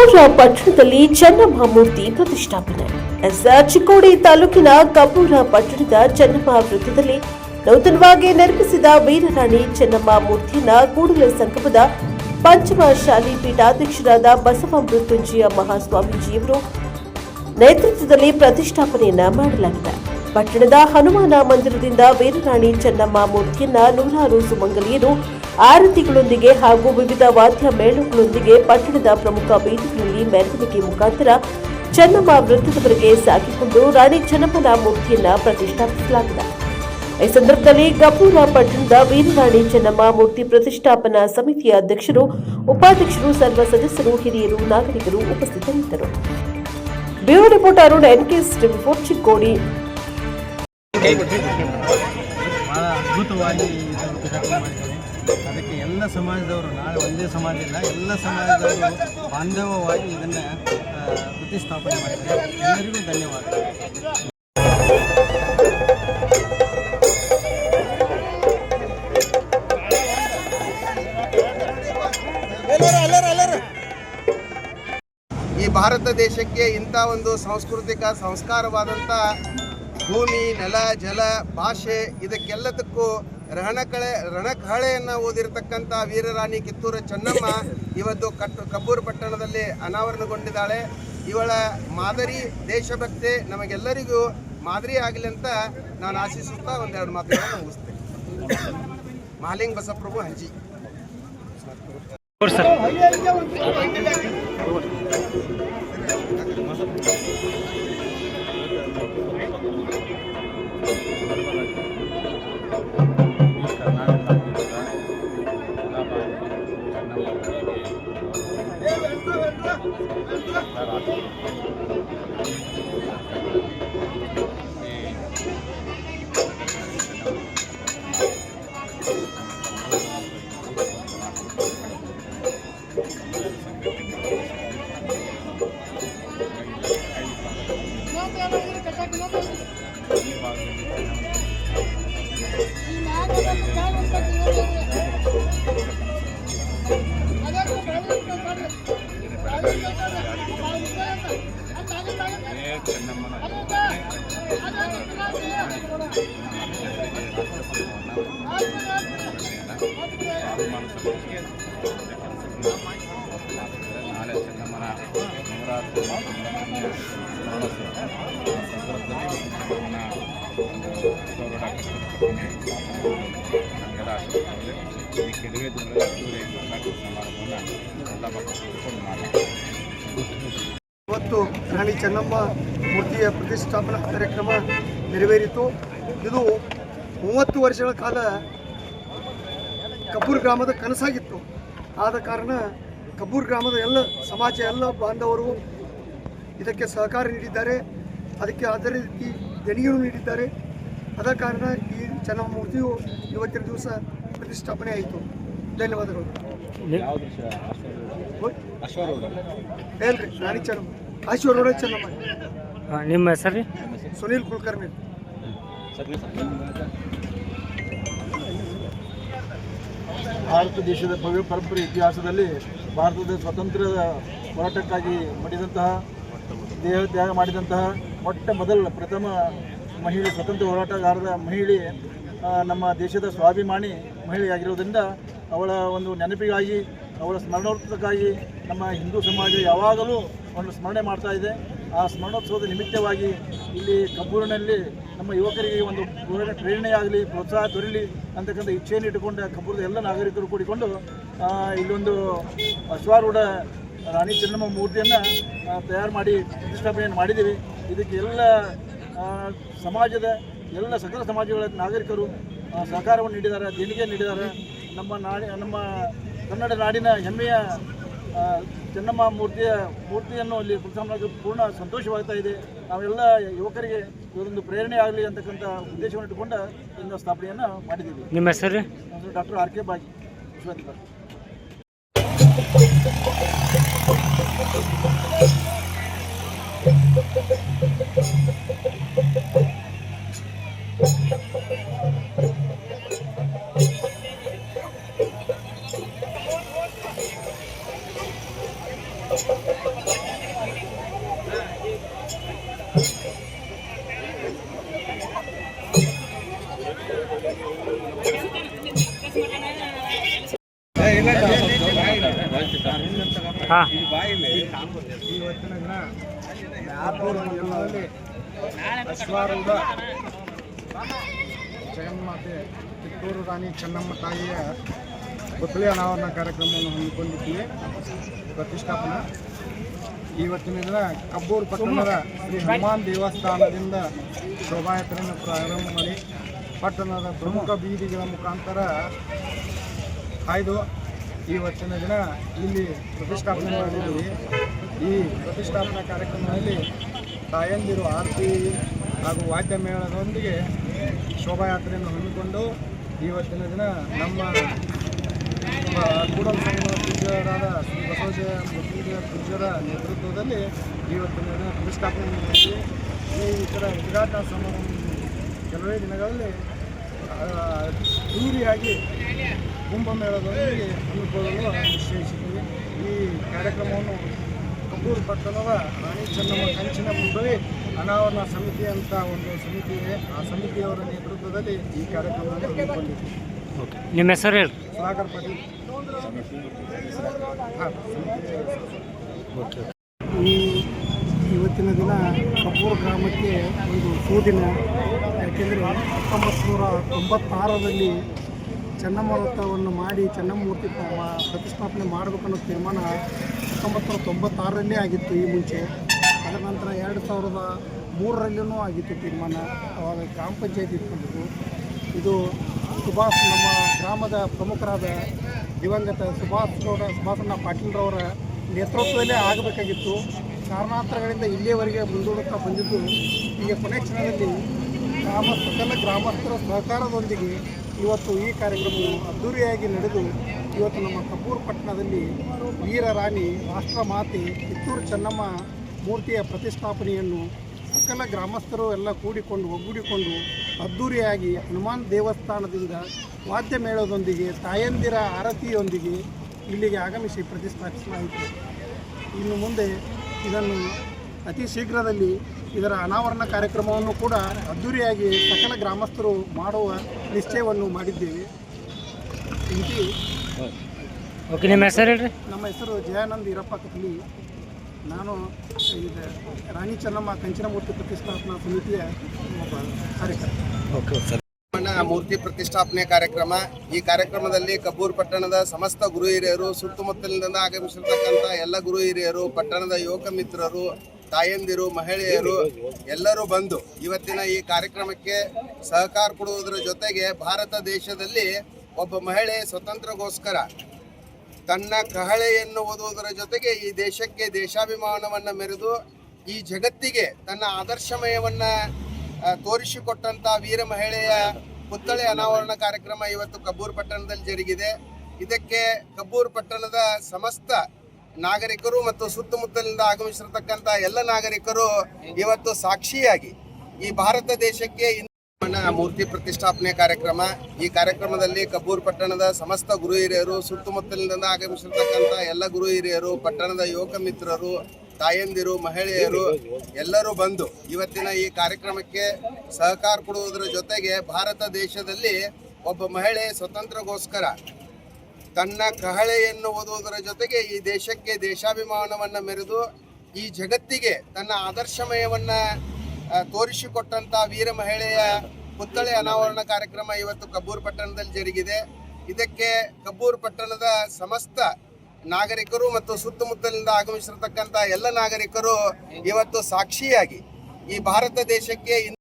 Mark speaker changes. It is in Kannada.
Speaker 1: ಕಪೂರ ಪಟ್ಟಣದಲ್ಲಿ ಚೆನ್ನಮ್ಮ ಮೂರ್ತಿ ಪ್ರತಿಷ್ಠಾಪನೆ. ಎಸ್ ಚಿಕ್ಕೋಡಿ ತಾಲೂಕಿನ ಕಪೂರ ಪಟ್ಟಣದ ಚೆನ್ನಮ್ಮ ವೃತ್ತದಲ್ಲಿ ನೂತನವಾಗಿ ನಿರ್ಮಿಸಿದ ವೀರರಾಣಿ ಚೆನ್ನಮ್ಮ ಮೂರ್ತಿಯನ್ನ ಕೂಡಲ ಸಂಗಮದ ಪಂಚಮ ಶಾಲಿ ಪೀಠಾಧ್ಯಕ್ಷರಾದ ಬಸವ ಮೃತ್ಯುಂಜಯ ಮಹಾಸ್ವಾಮೀಜಿಯವರು ನೇತೃತ್ವದಲ್ಲಿ ಪ್ರತಿಷ್ಠಾಪನೆಯನ್ನ ಮಾಡಲಾಗಿದೆ. ಪಟ್ಟಣದ ಹನುಮಾನ ಮಂದಿರದಿಂದ ವೀರರಾಣಿ ಚೆನ್ನಮ್ಮ ಮೂರ್ತಿಯನ್ನ ನೂರಾರು ಸುಮಂಗಲಿಯರು ಆರತಿಗಳೊಂದಿಗೆ ಹಾಗೂ ವಿವಿಧ ವಾದ್ಯ ಮೇಳಗಳೊಂದಿಗೆ ಪಟ್ಟಣದ ಪ್ರಮುಖ ಬೀದಿಗಳಲ್ಲಿ ಮೆರವಣಿಗೆ ಮುಖಾಂತರ ಚೆನ್ನಮ್ಮ ವೃತ್ತದವರೆಗೆ ಸಾಗಿಕೊಂಡು ರಾಣಿ ಚನ್ನಮ್ಮನ ಮೂರ್ತಿಯನ್ನ ಪ್ರತಿಷ್ಠಾಪಿಸಲಾಗಿದೆ. ಈ ಸಂದರ್ಭದಲ್ಲಿ ಗಪೂರ ಪಟ್ಟಣದ ವೀರರಾಣಿ ಚೆನ್ನಮ್ಮ ಮೂರ್ತಿ ಪ್ರತಿಷ್ಠಾಪನಾ ಸಮಿತಿಯ ಅಧ್ಯಕ್ಷರು ಉಪಾಧ್ಯಕ್ಷರು ಸರ್ವ ಸದಸ್ಯರು ಹಿರಿಯರು ನಾಗರಿಕರು ಉಪಸ್ಥಿತರಿದ್ದರು. Bureau report Arun NKS report Chikkodi.
Speaker 2: ಅದ್ಭುತವಾಗಿ ಅದಕ್ಕೆ ಎಲ್ಲ ಸಮಾಜದವರು, ನಾಳೆ ಒಂದೇ ಸಮಾಜ ಇಲ್ಲ, ಎಲ್ಲ ಸಮಾಜದವರು ಬಾಂಧವವಾಗಿ ಇದನ್ನು ಪ್ರತಿಷ್ಠಾಪನೆ ಮಾಡಿದ್ದಾರೆ. ಎಲ್ಲರಿಗೂ ಧನ್ಯವಾದ.
Speaker 3: ಈ ಭಾರತ ದೇಶಕ್ಕೆ ಇಂಥ ಒಂದು ಸಾಂಸ್ಕೃತಿಕ ಸಂಸ್ಕಾರವಾದಂಥ ಭೂಮಿ, ನೆಲ, ಜಲ, ಭಾಷೆ, ಇದಕ್ಕೆಲ್ಲದಕ್ಕೂ ರಣಕಳೆ, ರಣಕಹಳೆಯನ್ನು ಓದಿರತಕ್ಕಂಥ ವೀರರಾಣಿ ಕಿತ್ತೂರು ಚೆನ್ನಮ್ಮ ಇವತ್ತು ಕಟ್ಟು ಕಬ್ಬೂರು ಪಟ್ಟಣದಲ್ಲಿ ಅನಾವರಣಗೊಂಡಿದ್ದಾಳೆ. ಇವಳ ಮಾದರಿ ದೇಶಭಕ್ತಿ ನಮಗೆಲ್ಲರಿಗೂ ಮಾದರಿ ಆಗಲಿ ಅಂತ ನಾನು ಆಶಿಸುತ್ತಾ ಒಂದೆರಡು ಮಾತುಗಳನ್ನು ಮುಗಿಸ್ತೇನೆ. ಮಾಲಿಂಗ್ ಬಸಪ್ರಭು ಹಂಜಿ
Speaker 4: ನಾಳೆ ಚೆನ್ನಮ್ಮನ ನವರಾತ್ರಿ ಸಂದರ್ಭದಲ್ಲಿ ಚೆನ್ನಮ್ಮನ ಒಂದು ಗೌರವ ನಮಗೆಲ್ಲ ಆಶೀರ್ವಾದವಿದೆ ಈ ಕೆಡವೆ ದಿನಗಳಲ್ಲಿ ಅದ್ದೂರಿ ಉದ್ಘಾಟನಾ ಸಮಾರಂಭವನ್ನು ಎಲ್ಲ ಮಕ್ಕಳು ಕೂತ್ಕೊಂಡು ಮಾಡಿ
Speaker 5: ಇವತ್ತು ರಾಣಿ ಚೆನ್ನಮ್ಮ ಮೂರ್ತಿಯ ಪ್ರತಿಷ್ಠಾಪನಾ ಕಾರ್ಯಕ್ರಮ ನೆರವೇರಿತು. ಇದು ಮೂವತ್ತು ವರ್ಷಗಳ ಕಾಲ ಕಬ್ಬೂರ್ ಗ್ರಾಮದ ಕನಸಾಗಿತ್ತು. ಆದ ಕಾರಣ ಕಬ್ಬೂರ್ ಗ್ರಾಮದ ಎಲ್ಲ ಸಮಾಜ ಎಲ್ಲ ಬಾಂಧವರು ಇದಕ್ಕೆ ಸಹಕಾರ ನೀಡಿದ್ದಾರೆ. ಅದಕ್ಕೆ ಅದೇ ರೀತಿ ದಣಿಯೂ ನೀಡಿದ್ದಾರೆ. ಆದ ಕಾರಣ ಈ ಚೆನ್ನಮ್ಮ ಮೂರ್ತಿಯು ಇವತ್ತಿನ ದಿವಸ ಪ್ರತಿಷ್ಠಾಪನೆ ಆಯಿತು. ಧನ್ಯವಾದಗಳು. ಹೇಳ್ರಿ ರಾಣಿ ಚೆನ್ನಮ್ಮ. ಚೆನ್ನಮ್ಮ
Speaker 6: ನಿಮ್ಮ ಹೆಸರು ರೀ?
Speaker 5: ಸುನೀಲ್ ಕುಲಕರ್ಣಿ
Speaker 2: ಭಾರತ ದೇಶದ ಭವ್ಯ ಪರಂಪರೆ ಇತಿಹಾಸದಲ್ಲಿ ಭಾರತದ ಸ್ವಾತಂತ್ರ್ಯದ ಹೋರಾಟಕ್ಕಾಗಿ ಮಡಿದಂತಹ ದೇಹ ತ್ಯಾಗ ಮಾಡಿದಂತಹ ಮೊಟ್ಟ ಮೊದಲ ಪ್ರಥಮ ಮಹಿಳೆ ಸ್ವತಂತ್ರ ಹೋರಾಟಗಾರರ ಮಹಿಳೆ ನಮ್ಮ ದೇಶದ ಸ್ವಾಭಿಮಾನಿ ಮಹಿಳೆಯಾಗಿರೋದ್ರಿಂದ ಅವಳ ಒಂದು ನೆನಪಿಗಾಗಿ ಅವಳ ಸ್ಮರಣಾರ್ಥಕ್ಕಾಗಿ ನಮ್ಮ ಹಿಂದೂ ಸಮಾಜ ಯಾವಾಗಲೂ ಒಂದು ಸ್ಮರಣೆ ಮಾಡ್ತಾ ಇದೆ. ಆ ಸ್ಮರಣೋತ್ಸವದ ನಿಮಿತ್ತವಾಗಿ ಇಲ್ಲಿ ಕಬ್ಬೂರಿನಲ್ಲಿ ನಮ್ಮ ಯುವಕರಿಗೆ ಒಂದು ಪ್ರೇರಣೆ- ಪ್ರೇರಣೆಯಾಗಲಿ, ಪ್ರೋತ್ಸಾಹ ದೊರೀಲಿ ಅಂತಕ್ಕಂಥ ಇಚ್ಛೆಯನ್ನು ಇಟ್ಟುಕೊಂಡು ಕಬ್ಬೂರದ ಎಲ್ಲ ನಾಗರಿಕರು ಕೂಡಿಕೊಂಡು ಇಲ್ಲೊಂದು ಅಶ್ವಾರೂಢ ರಾಣಿ ಚೆನ್ನಮ್ಮ ಮೂರ್ತಿಯನ್ನು ತಯಾರು ಮಾಡಿ ಪ್ರತಿಷ್ಠಾಪನೆಯನ್ನು ಮಾಡಿದ್ದೀವಿ. ಇದಕ್ಕೆ ಎಲ್ಲ ಸಮಾಜದ ಎಲ್ಲ ಸಕಲ ಸಮಾಜಗಳ ನಾಗರಿಕರು ಸಹಕಾರವನ್ನು ನೀಡಿದ್ದಾರೆ ದೇಣಿಗೆ ನೀಡಿದ್ದಾರೆ. ನಮ್ಮ ನಾಡಿ ನಮ್ಮ ಕನ್ನಡ ನಾಡಿನ ಹೆಮ್ಮೆಯ ಚೆನ್ನಮ್ಮ ಮೂರ್ತಿಯ ಮೂರ್ತಿಯನ್ನು ಅಲ್ಲಿ ಪ್ರತಿಷ್ಠಾಪನೆ ಪೂರ್ಣ ಸಂತೋಷವಾಗ್ತಾ ಇದೆ. ನಾವೆಲ್ಲ ಯುವಕರಿಗೆ ಇದೊಂದು ಪ್ರೇರಣೆ ಆಗಲಿ ಅಂತಕ್ಕಂಥ ಉದ್ದೇಶವನ್ನು ಇಟ್ಟುಕೊಂಡು ಇದನ್ನು ಸ್ಥಾಪನೆಯನ್ನು ಮಾಡಿದ್ದೀವಿ.
Speaker 6: ನಿಮ್ಮ ಹೆಸರು?
Speaker 2: ಡಾಕ್ಟರ್ ಆರ್ ಕೆ ಬಾಗಿ ವಿಶ್ವಾಧಿಕಾರಿ
Speaker 5: ಇವತ್ತಿನ ದಿನ ಯಾದಗಿರಿ ಜಿಲ್ಲೆಯಲ್ಲಿ ಅಶ್ವಾರೂಢ ಜಗನ್ಮಾತೆ ಕಿತ್ತೂರು ರಾಣಿ ಚೆನ್ನಮ್ಮ ತಾಯಿಯ ಪುತ್ಳಿ ಅನಾವರಣ ಕಾರ್ಯಕ್ರಮವನ್ನು ಹಮ್ಮಿಕೊಂಡಿದ್ದೀವಿ. ಪ್ರತಿಷ್ಠಾಪನಾ. ಇವತ್ತಿನ ದಿನ ಕಬ್ಬೂರು ಪಟ್ಟಣದ ಶ್ರೀ ಹನುಮಾನ್ ದೇವಸ್ಥಾನದಿಂದ ಶೋಭಾಯಾತ್ರೆಯನ್ನು ಪ್ರಾರಂಭ ಮಾಡಿ, ಪಟ್ಟಣದ ಪ್ರಮುಖ ಬೀದಿಗಳ ಮುಖಾಂತರ ಆಯ್ದು ಇವತ್ತಿನ ದಿನ ಇಲ್ಲಿ ಪ್ರತಿಷ್ಠಾಪನೆ ಮಾಡಿದ್ದೀವಿ. ಈ ಪ್ರತಿಷ್ಠಾಪನಾ ಕಾರ್ಯಕ್ರಮದಲ್ಲಿ ತಾಯಂದಿರು ಆರತಿ ಹಾಗೂ ವಾದ್ಯ ಮೇಳದೊಂದಿಗೆ ಶೋಭಾಯಾತ್ರೆಯನ್ನು ಹಮ್ಮಿಕೊಂಡು ಇವತ್ತಿನ ದಿನ ನಮ್ಮ ಕೂಡಲ ಸಂಘದ ಪೂಜ್ಯರಾದ ಶ್ರೀ ಬಸವಜಯ ಮುಖ್ಯ ಪೂಜ್ಯರ ನೇತೃತ್ವದಲ್ಲಿ ಇವತ್ತು ಪ್ರತಿಷ್ಠಾಪನೆ ನಡೆಸಿ ಈ ಇದರ ಉದ್ಘಾಟನಾ ಸಮಾರಂಭ ಕೆಲವೇ ದಿನಗಳಲ್ಲಿ ದೂರಿಯಾಗಿ ಕುಂಭಮೇಳದೊಂದಿಗೆ ಹಮ್ಮಿಕೊಳ್ಳಲು ನಿಶ್ಚಯಿಸಿದ್ದೀವಿ. ಈ ಕಾರ್ಯಕ್ರಮವನ್ನು ಕಬ್ಬೂರು ಪಟ್ಟಣದ ರಾಣಿ ಚೆನ್ನಮ್ಮ ಕಂಚಿನ ಮುಂಬೈ ಅನಾವರಣ ಸಮಿತಿ ಅಂತ ಒಂದು ಸಮಿತಿ ಇದೆ. ಆ ಸಮಿತಿಯವರ ನೇತೃತ್ವದಲ್ಲಿ ಈ ಕಾರ್ಯಕ್ರಮವನ್ನು ಹಮ್ಮಿಕೊಂಡಿದ್ದೀವಿ.
Speaker 6: ಓಕೆ. ನಿಮ್ಮ ಹೆಸರು ಹೇಳಿ.
Speaker 5: ಈ ಇವತ್ತಿನ ದಿನ ಕಬ್ಬೂರು ಗ್ರಾಮಕ್ಕೆ ಒಂದು ಸೂದಿನ. ಯಾಕೆಂದರೆ ಹತ್ತೊಂಬತ್ತು ನೂರ ತೊಂಬತ್ತಾರರಲ್ಲಿ ಚೆನ್ನಮ್ಮ ಮಾಡಿ ಚೆನ್ನಮ್ಮ ಮೂರ್ತಿ ಪ- ಮಾ- ಪ್ರತಿಷ್ಠಾಪನೆ ಮಾಡಬೇಕನ್ನೋ ತೀರ್ಮಾನ ಹತ್ತೊಂಬತ್ತು ನೂರ ತೊಂಬತ್ತಾರರಲ್ಲೇ ಆಗಿತ್ತು ಈ ಮುಂಚೆ. ಅದರ ನಂತರ ಎರಡು ಸಾವಿರದ ಮೂರರಲ್ಲೂ ಆಗಿತ್ತು ತೀರ್ಮಾನ. ಅವಾಗ ಗ್ರಾಮ ಪಂಚಾಯತ್ ಇಟ್ಕೊಂಡಿದ್ದು. ಇದು ಸುಭಾಷ್ ನಮ್ಮ ಗ್ರಾಮದ ಪ್ರಮುಖರಾದ ದಿವಂಗತ ಸುಭಾಷ್ ಗೌಡ, ಸುಭಾಷಣ್ಣ ಪಾಟೀಲ್ರವರ ನೇತೃತ್ವದಲ್ಲೇ ಆಗಬೇಕಾಗಿತ್ತು. ಕಾರಣಾಂತರಗಳಿಂದ ಇಲ್ಲಿಯವರೆಗೆ ಮುಂದೂಡುತ್ತಾ ಬಂದಿದ್ದು ಈಗ ಕೊನೆ ಕ್ಷಣದಲ್ಲಿ ಗ್ರಾಮ ಸಕಲ ಗ್ರಾಮಸ್ಥರ ಸಹಕಾರದೊಂದಿಗೆ ಇವತ್ತು ಈ ಕಾರ್ಯಕ್ರಮವು ಅದ್ದೂರಿಯಾಗಿ ನಡೆದು ಇವತ್ತು ನಮ್ಮ ಕಪೂರ್ ಪಟ್ಟಣದಲ್ಲಿ ವೀರ ರಾಣಿ ರಾಷ್ಟ್ರಮಾತೆ ಕಿತ್ತೂರು ಚೆನ್ನಮ್ಮ ಮೂರ್ತಿಯ ಪ್ರತಿಷ್ಠಾಪನೆಯನ್ನು ಸಕಲ ಗ್ರಾಮಸ್ಥರು ಎಲ್ಲ ಕೂಡಿಕೊಂಡು ಒಗ್ಗೂಡಿಕೊಂಡು ಅದ್ದೂರಿಯಾಗಿ ಹನುಮಾನ್ ದೇವಸ್ಥಾನದಿಂದ ವಾದ್ಯ ಮೇಳದೊಂದಿಗೆ ತಾಯಂದಿರ ಆರತಿಯೊಂದಿಗೆ ಇಲ್ಲಿಗೆ ಆಗಮಿಸಿ ಪ್ರತಿಷ್ಠಾಪಿಸಲಾಯಿತು. ಇನ್ನು ಮುಂದೆ ಇದನ್ನು ಅತಿ ಶೀಘ್ರದಲ್ಲಿ ಇದರ ಅನಾವರಣ ಕಾರ್ಯಕ್ರಮವನ್ನು ಕೂಡ ಅದ್ದೂರಿಯಾಗಿ ಸಕಲ ಗ್ರಾಮಸ್ಥರು ಮಾಡುವ ನಿಶ್ಚಯವನ್ನು ಮಾಡಿದ್ದೇವೆ.
Speaker 6: ಓಕೆ ನಿಮ್ಮ ಹೆಸರು ಹೇಳ್ರಿ?
Speaker 5: ನಮ್ಮ ಹೆಸರು ಜಯಾನಂದ್ ಈರಪ್ಪ ಕತ್ಲಿ. ನಾನು ಇದು ರಾಣಿ ಚೆನ್ನಮ್ಮ ಕಂಚಿನಮೂರ್ತಿ ಪ್ರತಿಷ್ಠಾಪನಾ ಸಮಿತಿಯ ಒಬ್ಬ ಕಾರ್ಯಕರ್ತ.
Speaker 3: ಮೂರ್ತಿ ಪ್ರತಿಷ್ಠಾಪನೆ ಕಾರ್ಯಕ್ರಮ. ಈ ಕಾರ್ಯಕ್ರಮದಲ್ಲಿ ಕಬ್ಬೂರು ಪಟ್ಟಣದ ಸಮಸ್ತ ಗುರು ಹಿರಿಯರು ಸುತ್ತಮುತ್ತಲಿನಿಂದ ಆಗಮಿಸಿರ್ತಕ್ಕಂಥ ಎಲ್ಲ ಗುರು ಹಿರಿಯರು ಪಟ್ಟಣದ ಯುವಕ ಮಿತ್ರರು ತಾಯಂದಿರು ಮಹಿಳೆಯರು ಎಲ್ಲರೂ ಬಂದು ಇವತ್ತಿನ ಈ ಕಾರ್ಯಕ್ರಮಕ್ಕೆ ಸಹಕಾರ ಕೊಡುವುದರ ಜೊತೆಗೆ ಭಾರತ ದೇಶದಲ್ಲಿ ಒಬ್ಬ ಮಹಿಳೆ ಸ್ವತಂತ್ರಗೋಸ್ಕರ ತನ್ನ ಕಹಳೆಯನ್ನು ಓದುವುದರ ಜೊತೆಗೆ ಈ ದೇಶಕ್ಕೆ ದೇಶಾಭಿಮಾನವನ್ನು ಮೆರೆದು ಈ ಜಗತ್ತಿಗೆ ತನ್ನ ಆದರ್ಶಮಯವನ್ನ ತೋರಿಸಿಕೊಟ್ಟಂತ ವೀರ ಮಹಿಳೆಯ ಪುತ್ಥಳಿ ಅನಾವರಣ ಕಾರ್ಯಕ್ರಮ ಇವತ್ತು ಕಬ್ಬೂರು ಪಟ್ಟಣದಲ್ಲಿ ಜರುಗಿದೆ. ಇದಕ್ಕೆ ಕಬ್ಬೂರು ಪಟ್ಟಣದ ಸಮಸ್ತ ನಾಗರಿಕರು ಮತ್ತು ಸುತ್ತಮುತ್ತಲಿಂದ ಆಗಮಿಸಿರ್ತಕ್ಕಂಥ ಎಲ್ಲ ನಾಗರಿಕರು ಇವತ್ತು ಸಾಕ್ಷಿಯಾಗಿ ಈ ಭಾರತ ದೇಶಕ್ಕೆ ಮೂರ್ತಿ ಪ್ರತಿಷ್ಠಾಪನೆ ಕಾರ್ಯಕ್ರಮ. ಈ ಕಾರ್ಯಕ್ರಮದಲ್ಲಿ ಕಬ್ಬೂರು ಪಟ್ಟಣದ ಸಮಸ್ತ ಗುರು ಹಿರಿಯರು, ಸುತ್ತಮುತ್ತಲಿನಿಂದ ಆಗಮಿಸಿರ್ತಕ್ಕಂಥ ಎಲ್ಲ ಗುರು ಹಿರಿಯರು, ಪಟ್ಟಣದ ಯುವಕ ಮಿತ್ರರು, ತಾಯಂದಿರು, ಮಹಿಳೆಯರು ಎಲ್ಲರೂ ಬಂದು ಇವತ್ತಿನ ಈ ಕಾರ್ಯಕ್ರಮಕ್ಕೆ ಸಹಕಾರ ಕೊಡುವುದರ ಜೊತೆಗೆ ಭಾರತ ದೇಶದಲ್ಲಿ ಒಬ್ಬ ಮಹಿಳೆ ಸ್ವತಂತ್ರಗೋಸ್ಕರ ತನ್ನ ಕಹಳೆಯನ್ನು ಓದುವುದರ ಜೊತೆಗೆ ಈ ದೇಶಕ್ಕೆ ದೇಶಾಭಿಮಾನವನ್ನು ಮೆರೆದು ಈ ಜಗತ್ತಿಗೆ ತನ್ನ ಆದರ್ಶಮಯವನ್ನ ತೋರಿಸಿಕೊಟ್ಟಂತ ವೀರ ಮಹಿಳೆಯ ಪುತ್ಥಳಿ ಅನಾವರಣ ಕಾರ್ಯಕ್ರಮ ಇವತ್ತು ಕಬ್ಬೂರ್ ಪಟ್ಟಣದಲ್ಲಿ ಜರುಗಿದೆ. ಇದಕ್ಕೆ ಕಬ್ಬೂರ್ ಪಟ್ಟಣದ ಸಮಸ್ತ ನಾಗರಿಕರು ಮತ್ತು ಸುತ್ತಮುತ್ತಲಿಂದ ಆಗಮಿಸಿರ್ತಕ್ಕಂಥ ಎಲ್ಲ ನಾಗರಿಕರು ಇವತ್ತು ಸಾಕ್ಷಿಯಾಗಿ ಈ ಭಾರತ ದೇಶಕ್ಕೆ